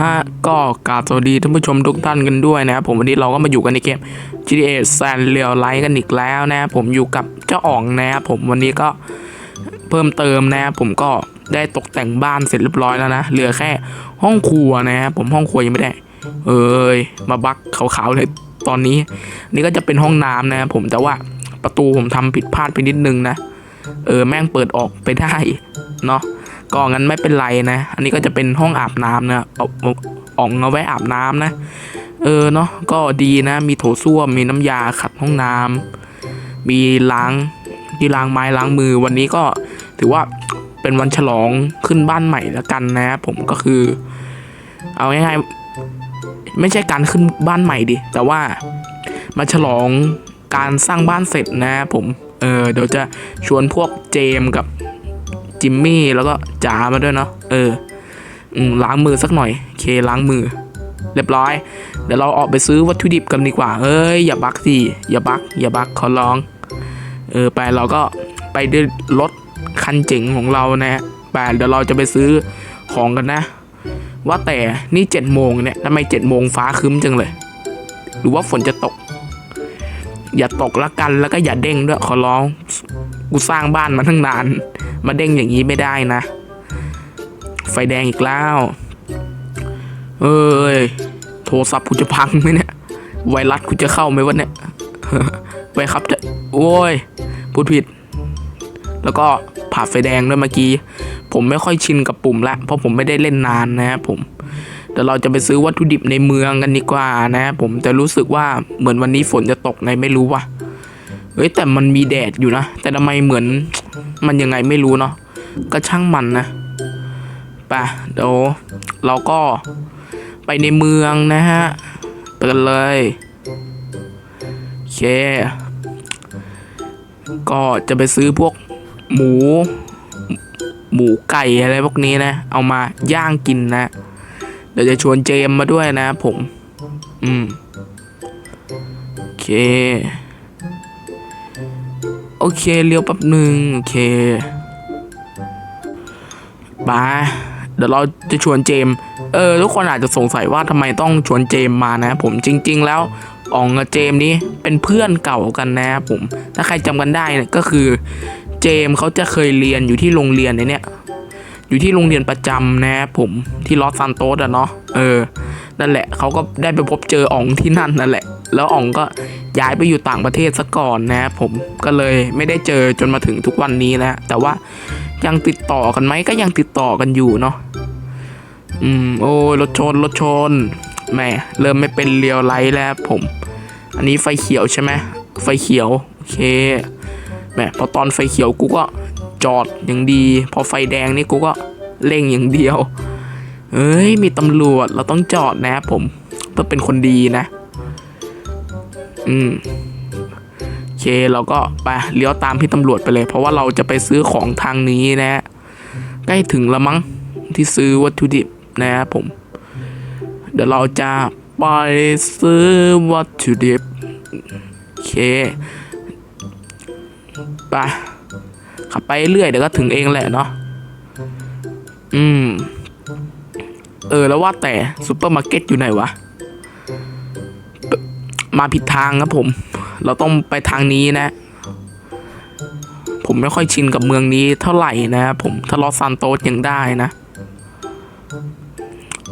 ฮะก็กราบสวัสดีท่านผู้ชมทุกท่านกันด้วยนะครับผมวันนี้เราก็มาอยู่กันในเกม GTA San Real Life กันอีกแล้วนะครับผมอยู่กับเจ้าอ๋องนะครับผมวันนี้ก็เพิ่มเติมนะครับผมก็ได้ตกแต่งบ้านเสร็จเรียบร้อยแล้วนะเหลือแค่ห้องครัวนะครับผมห้องครัวยังไม่ได้ เอ้ยมาบักขาวๆเลยตอนนี้ นี่ก็จะเป็นห้องน้ำนะครับผมแต่ว่าประตูผมทำผิดพลาดไปนิดนึงนะเออแม่งเปิดออกไปได้เนาะ ก็งั้นไม่เป็นไรนะ อันนี้ก็จะเป็นห้องอาบน้ำนะเอาอาอ่องเอาไว้อาบน้ำนะ เออเนาะก็ดีนะ มีโถส้วมมีน้ำยาขัดห้องน้ำมีล้างที่ล้างไม้ล้างมือวันนี้ก็ถือว่าเป็นวันฉลองขึ้นบ้านใหม่แล้วกันนะ ผมก็คือ เอาง่ายๆไม่ใช่การขึ้นบ้านใหม่ดิ แต่ว่ามาฉลองการสร้างบ้านเสร็จนะ ผม เออเดี๋ยวจะชวนพวกเจมกับ จิมมี่แล้วก็จ๋ามาด้วยเนาะเออล้างมือสักหน่อยโอเคล้างมือ เรียบร้อย เดี๋ยวเราออกไปซื้อวัตถุดิบกันดีกว่าเอ้ยอย่าบักสิอย่าบักอย่าบักขอร้องเออไปเราก็ไปด้วยรถคันเจ๋งของเรานะฮะไปเดี๋ยวเราจะไปซื้อของกันนะ ว่าแต่นี่เจ็ดโมงเนี่ยทำไมเจ็ดโมงฟ้าครึ้มจังเลย หรือว่าฝนจะตก อย่าตกละกันแล้วก็อย่าเด้งด้วยขอร้องกูสร้างบ้านมาทั้งนาน มาเด้งอย่างนี้ไม่ได้นะ ไฟแดงอีกแล้ว เอ้ย โทรศัพท์กูจะพังไหมเนี่ย ไวรัสกูจะเข้าไหมวะเนี่ย ไปครับจะ โอ้ย พูดผิด แล้วก็ผ่าไฟแดงด้วยเมื่อกี้ ผมไม่ค่อยชินกับปุ่มละ เพราะผมไม่ได้เล่นนานนะครับผมเดี๋ยวเราจะไปซื้อวัตถุดิบในเมืองกันดีกว่านะครับผมแต่รู้สึกว่าเหมือนวันนี้ฝนจะตกในไม่รู้ว่ะเฮ้ยแต่มันมีแดดอยู่นะ แต่ทำไมเหมือน มันยังไงไม่รู้เนาะก็ช่างมันนะไปเดี๋ยวเราก็ไปในเมืองนะฮะไปกันเลยโอเค ก็จะไปซื้อพวกหมู หมูไก่อะไรพวกนี้นะ เอามาย่างกินนะ เดี๋ยวจะชวนเจมมาด้วยนะผม อืมโอเค โอเคเลี้ยวแป๊บหนึ่งโอเคบาเดี๋ยวเราจะชวนเจม เออทุกคนอาจจะสงสัยว่าทำไมต้องชวนเจมมานะ ผมจริง ๆ แล้วอองกับเจมนี้เป็นเพื่อนเก่ากันนะผม ถ้าใครจำกันได้เนี่ยก็คือ เจมเขาจะเคยเรียนอยู่ที่โรงเรียนเนี่ยอยู่ที่โรงเรียนประจำนะผมที่ลอสซานโตสอะเนาะเออนั่นแหละเขาก็ได้ไปพบเจออองที่นั่นนั่นแหละ แล้วอ๋องก็ย้ายไปอยู่ต่างประเทศซะก่อนนะผมก็เลยไม่ได้เจอจนมาถึงทุกวันนี้นะแต่ว่ายังติดต่อกันไหมก็ยังติดต่อกันอยู่เนาะอืมโอ้ยรถชนรถชนแหมเริ่มไม่เป็นเรียวไลท์แล้วผม อันนี้ไฟเขียวใช่ไหมไฟเขียวโอเคแหมพอตอนไฟเขียวกูก็จอดอย่างดี พอไฟแดงนี่กูก็เร่งอย่างเดียวเอ้ยมีตำรวจเราต้องจอดนะผมเพื่อเป็นคนดีนะ อืมโอเคเราก็ไปเลี้ยวตามพี่ตำรวจไปเลย เพราะว่าเราจะไปซื้อของทางนี้นะฮะใกล้ถึงแล้วมั้งที่ซื้อวัตถุดิบนะครับผม เดี๋ยวเราจะไปซื้อวัตถุดิบโอเคไปขับไปเรื่อยเดี๋ยวก็ถึงเองแหละเนาะอืม เออแล้วว่าแต่ซูเปอร์มาร์เก็ตอยู่ไหนวะ มาผิดทางครับผม เราต้องไปทางนี้นะ ผมไม่ค่อยชินกับเมืองนี้เท่าไหร่นะครับผมถ้าลอสซานโตสยังได้นะ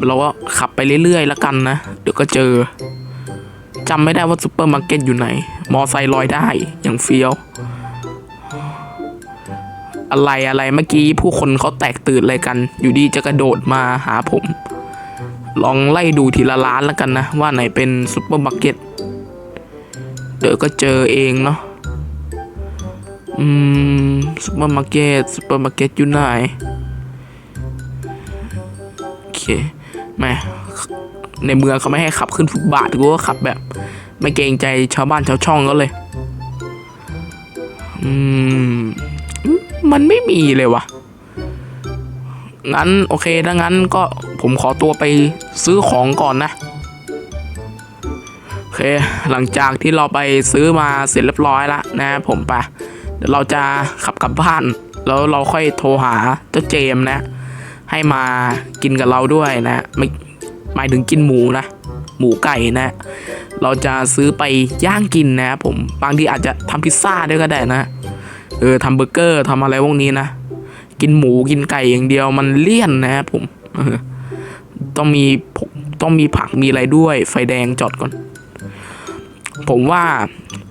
เราก็ขับไปเรื่อยๆแล้วกันนะ เดี๋ยวก็เจอจำไม่ได้ว่าซูเปอร์มาร์เก็ตอยู่ไหน มอไซค์ลอยได้อย่างเฟี้ยว อะไรอะไรเมื่อกี้ผู้คนเขาแตกตื่นอะไรกัน อยู่ดีจะกระโดดมาหาผม ลองไล่ดูทีละร้านแล้วกันนะ ว่าไหนเป็นซุปเปอร์มาร์เก็ต ดี๋ยวก็เจอเองเนาะ อืมซุปเปอร์มาร์เก็ตซุปเปอร์มาร์เก็ตอยู่ไหน โอเคแม่ในเมืองเขาไม่ให้ขับขึ้นฟุตบาทกูก็ขับแบบ ไม่เกรงใจชาวบ้านชาวช่องก็เลย อืม มันไม่มีเลยวะงั้น โอเคถ้างั้นก็ผมขอตัวไปซื้อของก่อนนะ เค หลังจากที่เราไปซื้อมาเสร็จเรียบร้อยแล้วนะผมไปเดี๋ยวเราจะขับกลับบ้าน แล้วเราค่อยโทรหาเจ้าเจมส์นะ ให้มากินกับเราด้วยนะไม่หมายถึงกินหมูนะ หมูไก่นะ เราจะซื้อไปย่างกินนะ ผมบางทีอาจจะทำพิซซ่าด้วยก็ได้นะเออทำเบอร์เกอร์ทำอะไรพวกนี้นะกินหมูกินไก่อย่างเดียวมันเลี่ยนนะผมต้องมีต้องมีผักมีอะไรด้วย ไฟแดงจอดก่อน ผมว่า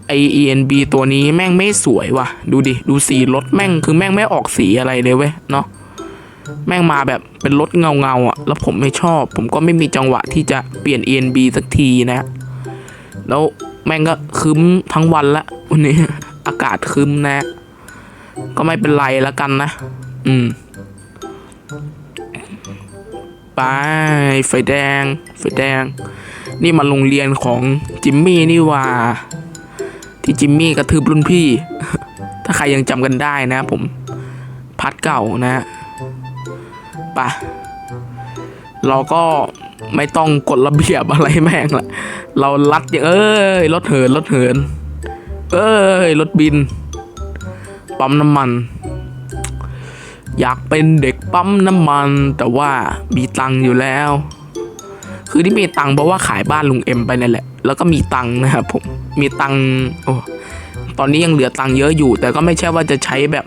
ไอ ENB ตัวนี้แม่งไม่สวยว่ะ ดูดิ ดูสีรถแม่งคือแม่งไม่ออกสีอะไรเลยเว้ยเนาะแม่งมาแบบเป็นรถเงาเงาอะ แล้วผมไม่ชอบ ผมก็ไม่มีจังหวะที่จะเปลี่ยน ENB สักทีนะ แล้วแม่งก็คึมทั้งวันละวันนี้อากาศคึมนะ ก็ไม่เป็นไรแล้วกันนะ อืม ไป ไฟแดง ไฟแดง นี่มันโรงเรียนของจิมมี่นี่ว่า ที่จิมมี่กระทืบรุ่นพี่ ถ้าใครยังจำกันได้นะผม พัดเก่านะปะเราก็ไม่ต้องกฎระเบียบอะไรแม่งละ เราลัดอย่างเอ้ยรถเหินรถเหิน เอ้ยรถบิน ปั๊มน้ำมัน อยากเป็นเด็กปั๊มน้ำมัน แต่ว่ามีตังค์อยู่แล้ว คือที่มีตังค์เพราะว่าขายบ้านลุงเอ็มไปนั่นแหละ แล้วก็มีตังค์นะครับผมมีตังค์โอ้ตอนนี้ยังเหลือตังค์เยอะอยู่ แต่ก็ไม่ใช่ว่าจะใช้แบบ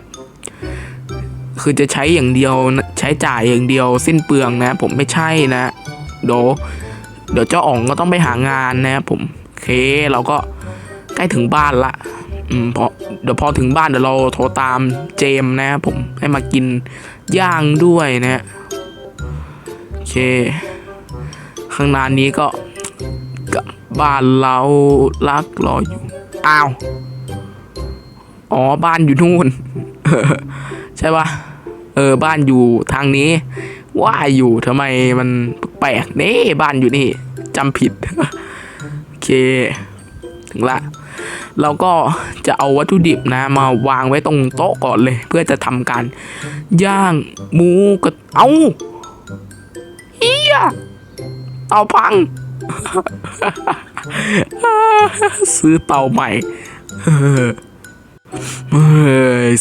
คือจะใช้อย่างเดียวใช้จ่ายอย่างเดียวสิ้นเปลืองนะ ผมไม่ใช่นะเดี๋ยวเดี๋ยวเจ้าอ๋องก็ต้องไปหางานนะครับผมโอเคเราก็ใกล้ถึงบ้านละ อืมพอเดี๋ยวพอถึงบ้านเดี๋ยวเราโทรตามเจมนะครับผมให้มากินย่างด้วยนะโอเค ข้างหน้านี้ก็กับบ้านเรารักรออยู่อ้าวอ๋อบ้านอยู่นู่นใช่ปะเออบ้านอยู่ทางนี้ ว่าอยู่ทำไมมันแปลกๆนี่บ้านอยู่นี่จำผิดโอเค ถึงละ เราก็จะเอาวัตถุดิบนะมาวางไว้ตรงโต๊ะก่อนเลย เพื่อจะทำการย่างหมูกระเอาเฮียเอาพัง ซื้อเตาใหม่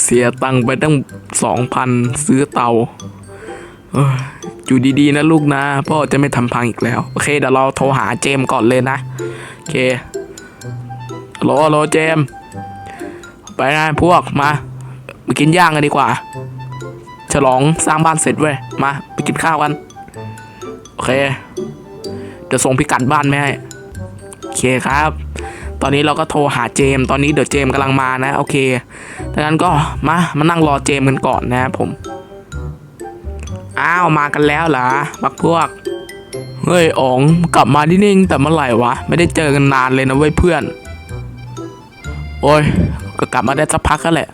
เสียตังค์ไปตั้งสองพันซื้อเตาอยู่ดีๆนะลูกนะ พ่อจะไม่ทำพังอีกแล้ว โอเคเดี๋ยวเราโทรหาเจมก่อนเลยนะ โอเค โลโลเจม ไปนะพวกมามากินย่างกันดีกว่า ฉลองสร้างบ้านเสร็จเว้ย มาไปกินข้าวกัน โอเค เดี๋ยวส่งพิกัดบ้านแม่ให้โอเคครับ ตอนนี้เราก็โทรหาเจม ตอนนี้เดี๋ยวเจมกำลังมานะ โอเคดังนั้นก็มามานั่งรอเจมกันก่อนนะครับผม อ้าวมากันแล้วเหรอบักพวกเฮ้ยอ๋องกลับมาที่นี่งแต่เมื่อไหร่วะ ไม่ได้เจอกันนานเลยนะเว้ยเพื่อน อ้ยก็กลับมาได้สักพักก็แหละ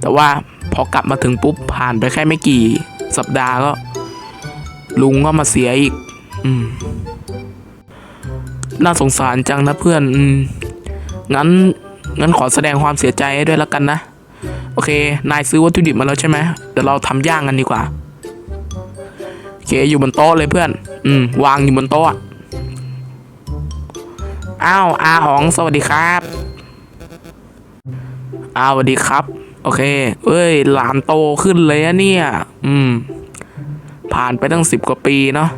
แต่ว่าพอกลับมาถึงปุ๊บผ่านไปแค่ไม่กี่สัปดาห์ก็ ลุงก็มาเสียอีก อืม น่าสงสารจังนะเพื่อน อืม งั้น งั้นขอแสดงความเสียใจด้วยแล้วกันนะ โอเค นายซื้อวัตถุดิบมาแล้วใช่ไหมเดี๋ยวเราทำย่างกันดีกว่า โอเค อยู่บนโต๊ะเลยเพื่อน อืม วางอยู่บนโต๊ะอ้าวอาอ๋องสวัสดีครับ อ้าวสวัสดีครับ โอเค เอ้ย หลานโตขึ้นเลยอะเนี่ย อืม ผ่านไปตั้งสิบกว่าปีเนาะ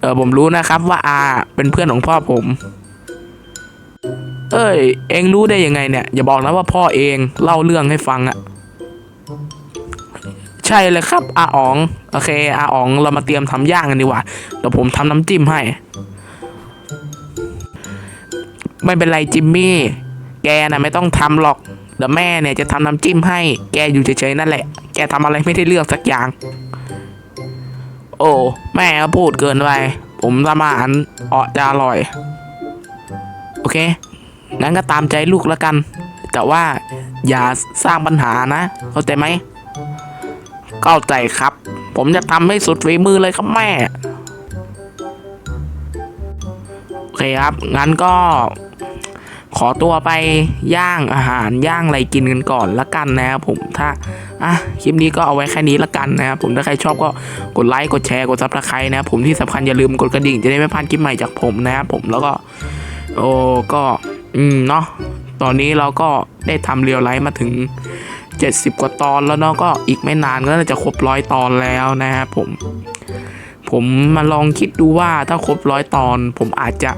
เออ ผมรู้นะครับว่าอาเป็นเพื่อนของพ่อผม เอ้ย เองรู้ได้ยังไงเนี่ย อย่าบอกนะว่าพ่อเองเล่าเรื่องให้ฟังอะใช่เลยครับอาอ๋อง โอเคอาอ๋องเรามาเตรียมทำย่างกันดีกว่าเดี๋ยวผมทำน้ำจิ้มให้ ไม่เป็นไรจิมมี่ แกน่ะไม่ต้องทำหรอกเดี๋ยวแม่เนี่ยจะทำน้ำจิ้มให้ แกอยู่เฉยๆนั่นแหละ แกทำอะไรไม่ได้เรื่องสักอย่าง โอ้แม่พูดเกินไปผมทำอาหารออจะอร่อย โอเค งั้นก็ตามใจลูกแล้วกัน แต่ว่าอย่าสร้างปัญหานะ เข้าใจไหมเข้าใจครับ ผมจะทำให้สุดฝีมือเลยครับแม่ โอเคครับ งั้นก็ ขอตัวไปย่างอาหารย่างอะไรกินกันก่อนละกันนะครับผมถ้าอะคลิปนี้ก็เอาไว้แค่นี้ละกันนะครับผมถ้าใครชอบก็กดไลค์กดแชร์กดซับสไครต์นะครับผมที่สำคัญอย่าลืมกดกระดิ่งจะได้ไม่พลาดคลิปใหม่จากผมนะครับผมแล้วก็โอ้ก็อืมเนาะตอนนี้เราก็ได้ทำเรียลไลฟ์มาถึง 70 กว่าตอนแล้วเนาะก็อีกไม่นานก็น่าจะครบร้อยตอนแล้วนะครับผม ผมมาลองคิดดูว่าถ้าครบร้อยตอน ผมอาจจะ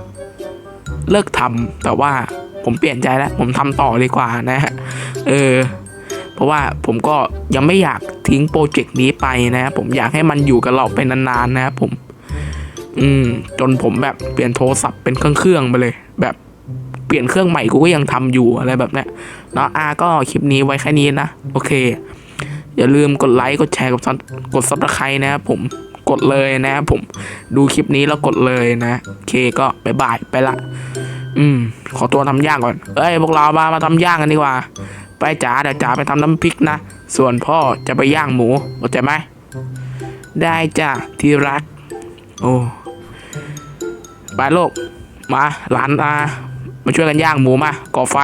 เลิกทำแต่ว่าผมเปลี่ยนใจแล้ว ผมทำต่อดีกว่านะฮะเออ เพราะว่าผมก็ยังไม่อยากทิ้งโปรเจกต์นี้ไปนะผมอยากให้มันอยู่กับเราไปนานๆนะครับผม อืม จนผมแบบเปลี่ยนโทรศัพท์เป็นเครื่องๆไปเลย แบบเปลี่ยนเครื่องใหม่กูก็ยังทำอยู่อะไรแบบเนี้ยเนาะอาก็คลิปนี้ไว้แค่นี้นะ โอเค อย่าลืมกดไลค์กดแชร์กดซับกดซับสไครต์นะครับผม กดเลยนะครับผมดูคลิปนี้แล้วกดเลยนะโอเคก็บายบายไปละ อืม ขอตัวทำย่างก่อน เอ้ยพวกเรามามาทำย่างกันดีกว่า ไปจ๋าเดี๋ยวจ๋าไปทำน้ำพริกนะ ส่วนพ่อจะไปย่างหมูเข้าใจไหมได้จ้ะที่รัก โอ้ไปโลกมาหลานอามาช่วยกันย่างหมูมาก่อไฟ